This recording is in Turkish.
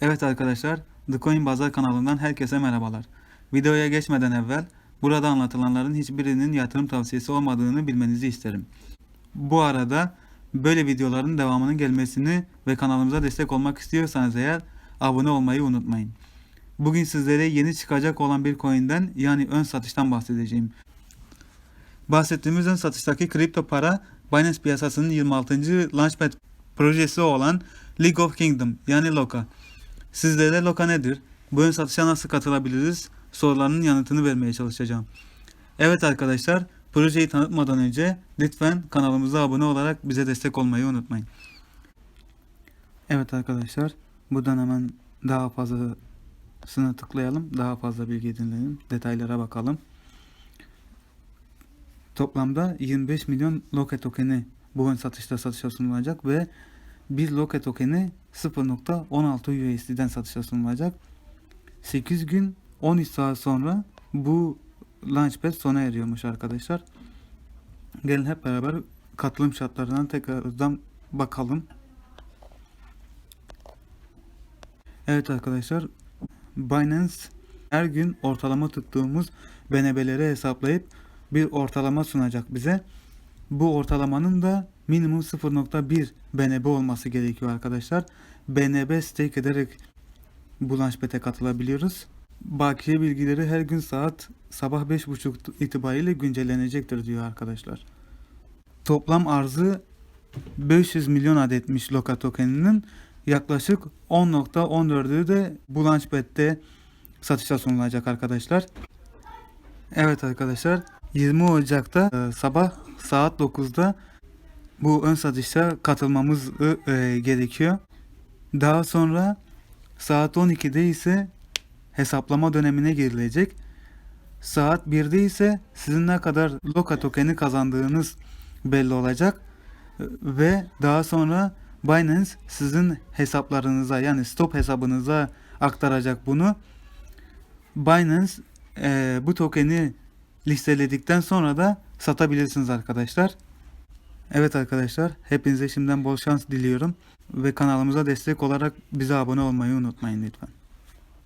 Evet arkadaşlar, The Coin Bazar kanalından herkese merhabalar. Videoya geçmeden evvel burada anlatılanların hiçbirinin yatırım tavsiyesi olmadığını bilmenizi isterim. Bu arada böyle videoların devamının gelmesini ve kanalımıza destek olmak istiyorsanız eğer abone olmayı unutmayın. Bugün sizlere yeni çıkacak olan bir coin'den yani ön satıştan bahsedeceğim. Bahsettiğimiz ön satıştaki kripto para Binance piyasasının 26. Launchpad projesi olan League of Kingdom yani LOKA. Sizlere LOKA nedir? Bu ön satışa nasıl katılabiliriz? Sorularının yanıtını vermeye çalışacağım. Evet arkadaşlar, projeyi tanıtmadan önce lütfen kanalımıza abone olarak bize destek olmayı unutmayın. Evet arkadaşlar, buradan hemen daha fazlasını tıklayalım. Daha fazla bilgi dinleyelim. Detaylara bakalım. Toplamda 25 milyon Loke tokeni bu ön satışta satışa sunulacak ve bir Loke tokeni 0.16 USD'den satışa sunulacak. 8 gün 13 saat sonra bu Launchpad sona eriyormuş arkadaşlar. Gelin hep beraber katılım şartlarına tekrardan bakalım. Evet arkadaşlar Binance her gün ortalama tuttuğumuz BNB'leri hesaplayıp bir ortalama sunacak bize. Bu ortalamanın da minimum 0.1 BNB olması gerekiyor arkadaşlar. BNB stake ederek bu Launchpad'e katılabiliyoruz. Bakiye bilgileri her gün saat sabah 5.30 itibariyle güncellenecektir diyor arkadaşlar. Toplam arzı 500 milyon adetmiş Loka tokeninin yaklaşık 10.14'ü de bu Launchpad'de satışa sunulacak arkadaşlar. Evet arkadaşlar 20 Ocak'ta e, sabah saat 9'da bu ön satışa katılmamız e, gerekiyor. Daha sonra saat 12'de ise hesaplama dönemine girilecek. Saat 1'de ise sizin ne kadar Loka tokeni kazandığınız belli olacak. Ve daha sonra Binance sizin hesaplarınıza yani stop hesabınıza aktaracak bunu. Binance e, bu tokeni listeledikten sonra da satabilirsiniz arkadaşlar. Evet arkadaşlar hepinize şimdiden bol şans diliyorum ve kanalımıza destek olarak bize abone olmayı unutmayın lütfen.